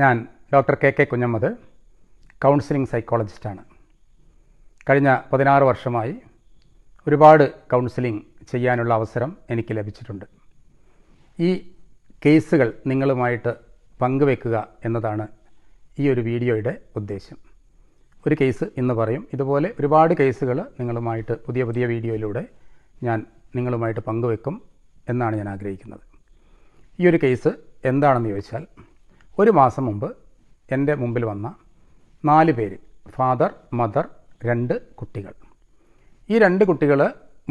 ഞാൻ doctor K K Kunhammad counselling സൈക്കോളജിസ്റ്റാണ് കഴിഞ്ഞ പതിനാറ് വർഷമായി ഒരുപാട് കൗൺസിലിംഗ് ചെയ്യാനുള്ള അവസരം എനിക്ക് ലഭിച്ചിട്ടുണ്ട്. ഈ കേസുകൾ നിങ്ങളുമായിട്ട് പങ്കുവെക്കുക എന്നതാണ് ഈ ഒരു വീഡിയോയുടെ ഉദ്ദേശം. ഒരു കേസ് ഇന്ന് പറയും. ഇതുപോലെ ഒരുപാട് കേസുകൾ നിങ്ങളുമായിട്ട് പുതിയ പുതിയ വീഡിയോയിലൂടെ ഞാൻ നിങ്ങളുമായിട്ട് പങ്കുവെക്കും എന്നാണ് ഞാൻ ആഗ്രഹിക്കുന്നത്. ഈ ഒരു കേസ് എന്താണെന്ന് ചോദിച്ചാൽ ഒരു മാസം മുമ്പ് എന്റെ മുമ്പിൽ വന്ന നാല് പേര് ഫാദർ മദർ രണ്ട് കുട്ടികൾ. ഈ രണ്ട് കുട്ടികൾ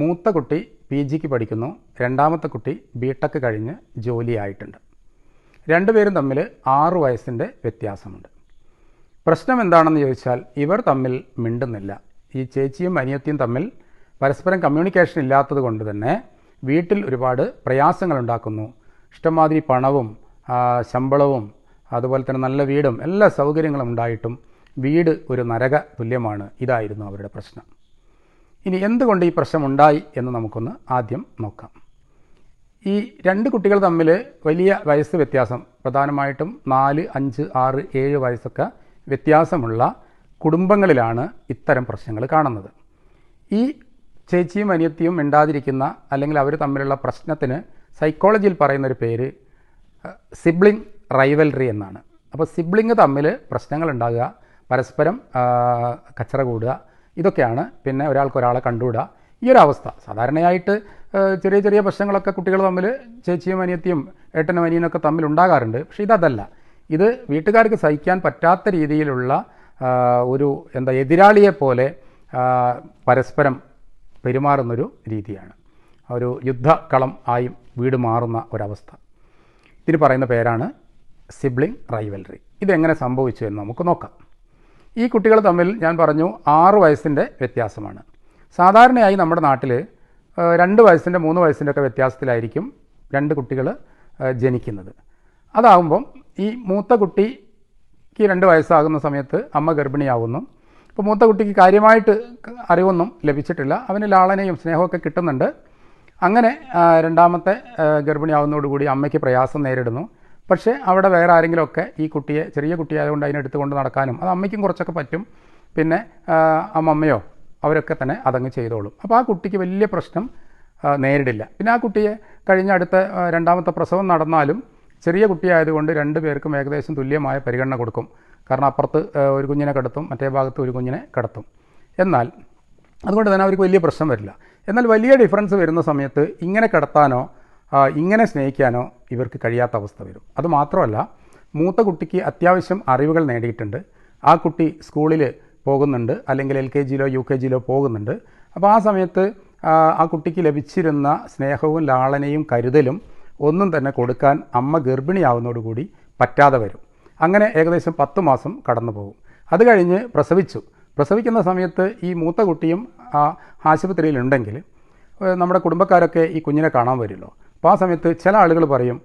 മൂത്ത കുട്ടി പി ജിക്ക് പഠിക്കുന്നു രണ്ടാമത്തെ കുട്ടി ബി ടെക് കഴിഞ്ഞ് ജോലിയായിട്ടുണ്ട്. രണ്ടുപേരും തമ്മിൽ ആറു വയസ്സിന്റെ വ്യത്യാസമുണ്ട്. പ്രശ്നം എന്താണെന്ന് ചോദിച്ചാൽ ഇവർ തമ്മിൽ മിണ്ടുന്നില്ല. ഈ ചേച്ചിയും അനിയത്തിയും തമ്മിൽ പരസ്പരം കമ്മ്യൂണിക്കേഷൻ ഇല്ലാത്തത് കൊണ്ട് തന്നെ വീട്ടിൽ ഒരുപാട് പ്രയാസങ്ങൾ ഉണ്ടാക്കുന്നു. ഇഷ്ടംമാതിരി പണവും ശമ്പളവും അതുപോലെ തന്നെ നല്ല വീടും എല്ലാ സൗകര്യങ്ങളും ഉണ്ടായിട്ടും വീട് ഒരു നരക തുല്യമാണ്. ഇതായിരുന്നു അവരുടെ പ്രശ്നം. ഇനി എന്തുകൊണ്ട് ഈ പ്രശ്നം ഉണ്ടായി എന്ന് നമുക്കൊന്ന് ആദ്യം നോക്കാം. ഈ രണ്ട് കുട്ടികൾ തമ്മിൽ വലിയ വയസ്സ് വ്യത്യാസം പ്രധാനമായിട്ടും നാല് അഞ്ച് ആറ് ഏഴ് വയസ്സൊക്കെ വ്യത്യാസമുള്ള കുടുംബങ്ങളിലാണ് ഇത്തരം പ്രശ്നങ്ങൾ കാണുന്നത്. ഈ ചേച്ചിയും അനിയത്തിയും മിണ്ടാതിരിക്കുന്ന അല്ലെങ്കിൽ അവർ തമ്മിലുള്ള പ്രശ്നത്തിന് സൈക്കോളജിയിൽ പറയുന്നൊരു പേര് സിബ്ലിംഗ് റൈവൽറി എന്നാണ്. അപ്പോൾ സിബ്ലിങ് തമ്മിൽ പ്രശ്നങ്ങൾ ഉണ്ടാകുക പരസ്പരം കച്ചറ കൂടുക ഇതൊക്കെയാണ് പിന്നെ ഒരാൾക്ക് ഒരാളെ കണ്ടുവിടുക. ഈ ഒരു അവസ്ഥ. സാധാരണയായിട്ട് ചെറിയ ചെറിയ പ്രശ്നങ്ങളൊക്കെ കുട്ടികൾ തമ്മിൽ ചേച്ചിയും അനിയത്തിയും ഏട്ടനും അനിയനൊക്കെ തമ്മിൽ ഉണ്ടാകാറുണ്ട്. പക്ഷേ ഇതല്ല. ഇത് വീട്ടുകാർക്ക് സഹിക്കാൻ പറ്റാത്ത രീതിയിലുള്ള ഒരു എന്താ എതിരാളിയെ പോലെ പരസ്പരം പെരുമാറുന്നൊരു രീതിയാണ്. ഒരു യുദ്ധക്കളം ആയി വീട് മാറുന്ന ഒരവസ്ഥ. ഇതിന് പറയുന്ന പേരാണ് സിബ്ലിംഗ് റൈവൽറി ഇതെങ്ങനെ സംഭവിച്ചു എന്ന് നമുക്ക് നോക്കാം. ഈ കുട്ടികൾ തമ്മിൽ ഞാൻ പറഞ്ഞു ആറ് വയസ്സിന്റെ വ്യത്യാസമാണ്. സാധാരണയായി നമ്മുടെ നാട്ടിൽ രണ്ട് വയസ്സിന്റെ മൂന്ന് വയസ്സിന്റെ ഒക്കെ വ്യത്യാസത്തിലായിരിക്കും രണ്ട് കുട്ടികൾ ജനിക്കുന്നത്. അതാകുമ്പം ഈ മൂത്ത കുട്ടിക്ക് രണ്ട് വയസ്സാകുന്ന സമയത്ത് അമ്മ ഗർഭിണിയാവുന്നു. അപ്പോൾ മൂത്ത കുട്ടിക്ക് കാര്യമായിട്ട് അറിവൊന്നും ലഭിച്ചിട്ടില്ല. അവന് ലാളനയും സ്നേഹമൊക്കെ കിട്ടുന്നുണ്ട്. അങ്ങനെ രണ്ടാമത്തെ ഗർഭിണിയാവുന്നതോടുകൂടി അമ്മയ്ക്ക് പ്രയാസം നേരിടുന്നു. പക്ഷേ അവിടെ വേറെ ആരെങ്കിലുമൊക്കെ ഈ കുട്ടിയെ ചെറിയ കുട്ടിയായതുകൊണ്ട് അതിനെ എടുത്തുകൊണ്ട് നടക്കാനും അത് അമ്മയ്ക്കും കുറച്ചൊക്കെ പറ്റും. പിന്നെ അമ്മമ്മയോ അവരൊക്കെ തന്നെ അതങ്ങ് ചെയ്തോളും. അപ്പോൾ ആ കുട്ടിക്ക് വലിയ പ്രശ്നം നേരിടില്ല. പിന്നെ ആ കുട്ടിയെ കഴിഞ്ഞ അടുത്ത രണ്ടാമത്തെ പ്രസവം നടന്നാലും ചെറിയ കുട്ടിയായതുകൊണ്ട് രണ്ട് പേർക്കും ഏകദേശം തുല്യമായ പരിഗണന കൊടുക്കും. കാരണം അപ്പുറത്ത് ഒരു കുഞ്ഞിനെ കിടത്തും മറ്റേ ഭാഗത്ത് ഒരു കുഞ്ഞിനെ കിടത്തും. എന്നാൽ അതുകൊണ്ട് തന്നെ അവർക്ക് വലിയ പ്രശ്നം വരില്ല. എന്നാൽ വലിയ ഡിഫറൻസ് വരുന്ന സമയത്ത് ഇങ്ങനെ കിടത്താനോ ഇങ്ങനെ സ്നേഹിക്കാനോ ഇവർക്ക് കഴിയാത്ത അവസ്ഥ വരും. അതുമാത്രമല്ല മൂത്ത കുട്ടിക്ക് അത്യാവശ്യം അറിവുകൾ നേടിയിട്ടുണ്ട്. ആ കുട്ടി സ്കൂളിൽ പോകുന്നുണ്ട് അല്ലെങ്കിൽ എൽ കെ ജിയിലോ യു കെ ജിയിലോ പോകുന്നുണ്ട്. അപ്പോൾ ആ സമയത്ത് ആ, കുട്ടിക്ക് ലഭിച്ചിരുന്ന സ്നേഹവും ലാളനയും കരുതലും ഒന്നും തന്നെ കൊടുക്കാൻ അമ്മ ഗർഭിണിയാവുന്നതോടുകൂടി പറ്റാതെ വരും. അങ്ങനെ ഏകദേശം പത്ത് മാസം കടന്നു പോകും അത് കഴിഞ്ഞ് പ്രസവിച്ചു. പ്രസവിക്കുന്ന സമയത്ത് ഈ മൂത്ത കുട്ടിയും ആശുപത്രിയിലുണ്ടെങ്കിൽ നമ്മുടെ കുടുംബക്കാരൊക്കെ ഈ കുഞ്ഞിനെ കാണാൻ വരുമല്ലോ. അപ്പോൾ ആ സമയത്ത് ചില ആളുകൾ പറയും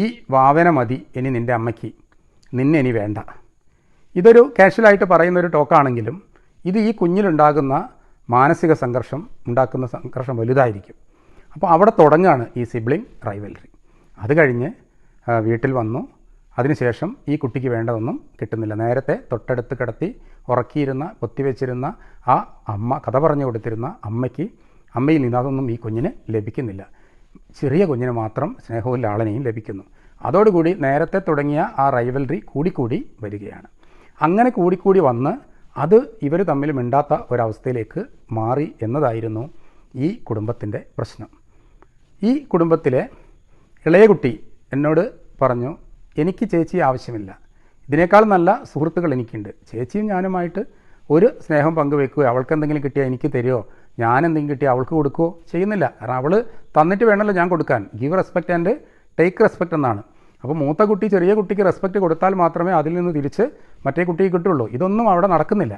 ഈ വാവന മതി ഇനി നിന്റെ അമ്മയ്ക്ക്. നിന്നെ ഇനി വേണ്ട. ഇതൊരു കാഷ്വലായിട്ട് പറയുന്ന ഒരു ടോക്കാണെങ്കിലും ഇത് ഈ കുഞ്ഞിലുണ്ടാകുന്ന മാനസിക സംഘർഷം ഉണ്ടാക്കുന്ന സംഘർഷം വലുതായിരിക്കും. അപ്പോൾ അവിടെ തുടങ്ങുകയാണ് ഈ സിബ്ലിംഗ് റൈവൽറി. അത് കഴിഞ്ഞ് വീട്ടിൽ വന്നു. അതിനുശേഷം ഈ കുട്ടിക്ക് വേണ്ടതൊന്നും കിട്ടുന്നില്ല. നേരത്തെ തൊട്ടടുത്ത് കിടത്തി ഉറക്കിയിരുന്ന പൊത്തിവെച്ചിരുന്ന ആ അമ്മ കഥ പറഞ്ഞു കൊടുത്തിരുന്ന അമ്മയ്ക്ക് അമ്മയിൽ നിന്ന് അതൊന്നും ഈ കുഞ്ഞിന് ലഭിക്കുന്നില്ല. ചെറിയ കുഞ്ഞിന് മാത്രം സ്നേഹവും ലാളനയും ലഭിക്കുന്നു. അതോടുകൂടി നേരത്തെ തുടങ്ങിയ ആ റൈവൽറി കൂടിക്കൂടി വരികയാണ്. അങ്ങനെ കൂടിക്കൂടി വന്ന് അത് ഇവർ തമ്മിൽ മിണ്ടാത്ത ഒരവസ്ഥയിലേക്ക് മാറി എന്നതായിരുന്നു ഈ കുടുംബത്തിന്റെ പ്രശ്നം. ഈ കുടുംബത്തിലെ ഇളയ കുട്ടി എന്നോട് പറഞ്ഞു എനിക്ക് ചേച്ചി ആവശ്യമില്ല. ഇതിനേക്കാൾ നല്ല സുഹൃത്തുക്കൾ എനിക്കുണ്ട്. ചേച്ചിയും ഞാനുമായിട്ട് ഒരു സ്നേഹം പങ്കുവെക്കുകയോ അവൾക്ക് എന്തെങ്കിലും കിട്ടിയാൽ എനിക്ക് തരുമോ ഞാൻ എന്തെങ്കിലും കിട്ടി അവൾക്ക് കൊടുക്കുകയോ ചെയ്യുന്നില്ല. കാരണം അവൾ തന്നിട്ട് വേണമല്ലോ ഞാൻ കൊടുക്കാൻ. Give respect and take respect എന്നാണ്. അപ്പോൾ മൂത്ത കുട്ടി ചെറിയ കുട്ടിക്ക് റെസ്പെക്റ്റ് കൊടുത്താൽ മാത്രമേ അതിൽ നിന്ന് തിരിച്ച് മറ്റേ കുട്ടിക്ക് കിട്ടുള്ളൂ. ഇതൊന്നും അവിടെ നടക്കുന്നില്ല.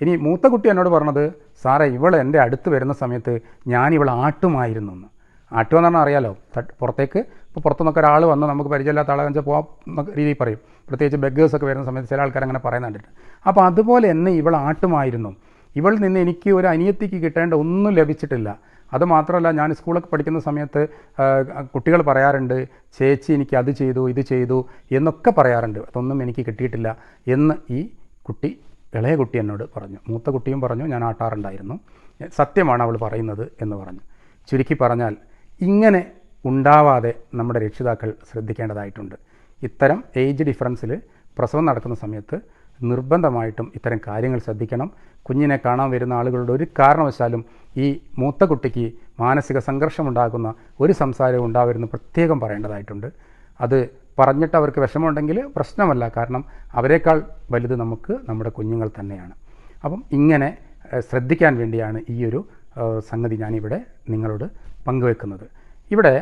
ഇനി മൂത്ത കുട്ടി എന്നോട് പറഞ്ഞത് സാറേ ഇവൾ എന്റെ അടുത്ത് വരുന്ന സമയത്ത് ഞാൻ ഇവൾ ആട്ടുമായിരുന്നു എന്ന്. ആട്ടുക എന്ന് പറഞ്ഞാൽ അറിയാലോ? പുറത്തേക്ക് ഇപ്പോൾ പുറത്തു നിന്നൊക്കെ ഒരാൾ വന്ന് നമുക്ക് പരിചയമില്ലാത്ത ആളെ വെച്ചാൽ പോകാം രീതിയിൽ പറയും. പ്രത്യേകിച്ച് ബെഗേഴ്സൊക്കെ വരുന്ന സമയത്ത് ചില ആൾക്കാർ അങ്ങനെ പറയുന്നുണ്ട് അപ്പോൾ അതുപോലെ എന്നെ ഇവൾ ആട്ടുമായിരുന്നു. ഇവൾ നിന്ന് എനിക്ക് ഒരു അനിയത്തിക്ക് കിട്ടേണ്ട ഒന്നും ലഭിച്ചിട്ടില്ല. അത് മാത്രമല്ല ഞാൻ സ്കൂളൊക്കെ പഠിക്കുന്ന സമയത്ത് കുട്ടികൾ പറയാറുണ്ട് ചേച്ചി എനിക്ക് അത് ചെയ്തു ഇത് ചെയ്തു എന്നൊക്കെ പറയാറുണ്ട്. അതൊന്നും എനിക്ക് കിട്ടിയിട്ടില്ല എന്ന് ഈ കുട്ടി ഇളയ കുട്ടി എന്നോട് പറഞ്ഞു. മൂത്ത കുട്ടിയും പറഞ്ഞു ഞാൻ ആട്ടാറുണ്ടായിരുന്നു. സത്യമാണ് അവൾ പറയുന്നത് എന്ന് പറഞ്ഞു. ചുരുക്കി പറഞ്ഞാൽ ഇങ്ങനെ ഉണ്ടാവാതെ നമ്മുടെ രക്ഷിതാക്കൾ ശ്രദ്ധിക്കേണ്ടതായിട്ടുണ്ട്. ഇത്തരം ഏജ് ഡിഫറൻസിൽ പ്രസവം നടക്കുന്ന സമയത്ത് നിർബന്ധമായിട്ടും ഇത്തരം കാര്യങ്ങൾ ശ്രദ്ധിക്കണം. കുഞ്ഞിനെ കാണാൻ വരുന്ന ആളുകളുടെ ഒരു കാരണവശാലും ഈ മൂത്ത കുട്ടിക്ക് മാനസിക സംഘർഷമുണ്ടാകുന്ന ഒരു സംസാരവും ഉണ്ടാവരുന്ന് പ്രത്യേകം പറയേണ്ടതായിട്ടുണ്ട്. അത് പറഞ്ഞിട്ട് അവർക്ക് വിഷമമുണ്ടെങ്കിൽ പ്രശ്നമല്ല. കാരണം അവരെക്കാൾ വലുത് നമുക്ക് നമ്മുടെ കുഞ്ഞുങ്ങൾ തന്നെയാണ്. അപ്പം ഇങ്ങനെ ശ്രദ്ധിക്കാൻ വേണ്ടിയാണ് ഈ ഒരു സംഗതി ഞാനിവിടെ നിങ്ങളോട് പങ്കുവെക്കുന്നത്. ഇവിടെ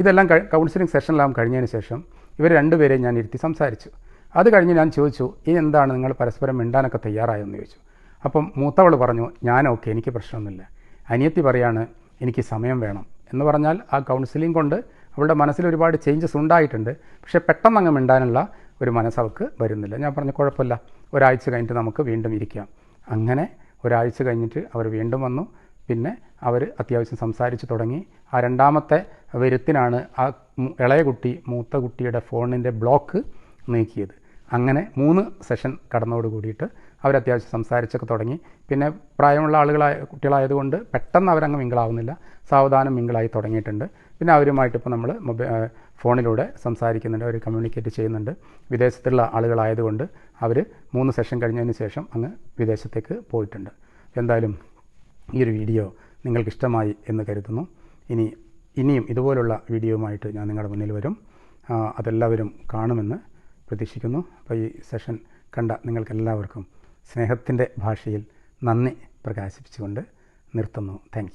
ഇതെല്ലാം കൗൺസിലിംഗ് സെഷനിലാവും കഴിഞ്ഞതിന് ശേഷം ഇവർ രണ്ടുപേരെയും ഞാൻ ഇരുത്തി സംസാരിച്ചു. അത് കഴിഞ്ഞ് ഞാൻ ചോദിച്ചു ഇനി എന്താണ് നിങ്ങൾ പരസ്പരം മിണ്ടാനൊക്കെ തയ്യാറായെന്ന് ചോദിച്ചു. അപ്പം മൂത്തവൾ പറഞ്ഞു ഞാൻ ഓക്കെ എനിക്ക് പ്രശ്നമൊന്നുമില്ല. അനിയത്തി പറയാണ് എനിക്ക് സമയം വേണം. എന്ന് പറഞ്ഞാൽ ആ കൗൺസിലിംഗ് കൊണ്ട് അവളുടെ മനസ്സിൽ ഒരുപാട് ചേഞ്ചസ് ഉണ്ടായിട്ടുണ്ട്. പക്ഷേ പെട്ടെന്ന് അങ്ങ് മിണ്ടാനുള്ള ഒരു മനസ്സ് അവൾക്ക് വരുന്നില്ല. ഞാൻ പറഞ്ഞു കുഴപ്പമില്ല. ഒരാഴ്ച കഴിഞ്ഞിട്ട് നമുക്ക് വീണ്ടും ഇരിക്കാം. അങ്ങനെ ഒരാഴ്ച കഴിഞ്ഞിട്ട് അവർ വീണ്ടും വന്നു. പിന്നെ അവർ അത്യാവശ്യം സംസാരിച്ച് തുടങ്ങി. ആ രണ്ടാമത്തെ വരുത്തിനാണ് ആ ഇളയ കുട്ടി മൂത്ത കുട്ടിയുടെ ഫോണിന്റെ ബ്ലോക്ക് നീക്കിയത്. അങ്ങനെ മൂന്ന് സെഷൻ കടന്നോട് കൂടിയിട്ട് അവർ അത്യാവശ്യം സംസാരിച്ചൊക്കെ തുടങ്ങി. പിന്നെ പ്രായമുള്ള ആളുകളായ കുട്ടികളായതുകൊണ്ട് പെട്ടെന്ന് അവരങ്ങ് മിങ്കിളാവുന്നില്ല. സാവധാനം മിങ്കിളായി തുടങ്ങിയിട്ടുണ്ട്. പിന്നെ അവരുമായിട്ട് ഇപ്പോൾ നമ്മൾ മൊബൈൽ ഫോണിലൂടെ സംസാരിക്കുന്നുണ്ട്. അവർ കമ്മ്യൂണിക്കേറ്റ് ചെയ്യുന്നുണ്ട്. വിദേശത്തുള്ള ആളുകളായതുകൊണ്ട് അവർ മൂന്ന് സെഷൻ കഴിഞ്ഞതിന് ശേഷം അങ്ങ് വിദേശത്തേക്ക് പോയിട്ടുണ്ട്. എന്തായാലും ഈ ഒരു വീഡിയോ നിങ്ങൾക്ക് ഇഷ്ടമായി എന്ന് കരുതുന്നു. ഇനി ഇനിയും ഇതുപോലുള്ള വീഡിയോയുമായിട്ട് ഞാൻ നിങ്ങളുടെ മുന്നിൽ വരും. അതെല്ലാവരും കാണുമെന്ന് പ്രതീക്ഷിക്കുന്നു. അപ്പോൾ ഈ സെഷൻ കണ്ട നിങ്ങൾക്കെല്ലാവർക്കും സ്നേഹത്തിന്റെ ഭാഷയിൽ നന്ദി പ്രകാശിപ്പിച്ചുകൊണ്ട് നിർത്തുന്നു. താങ്ക്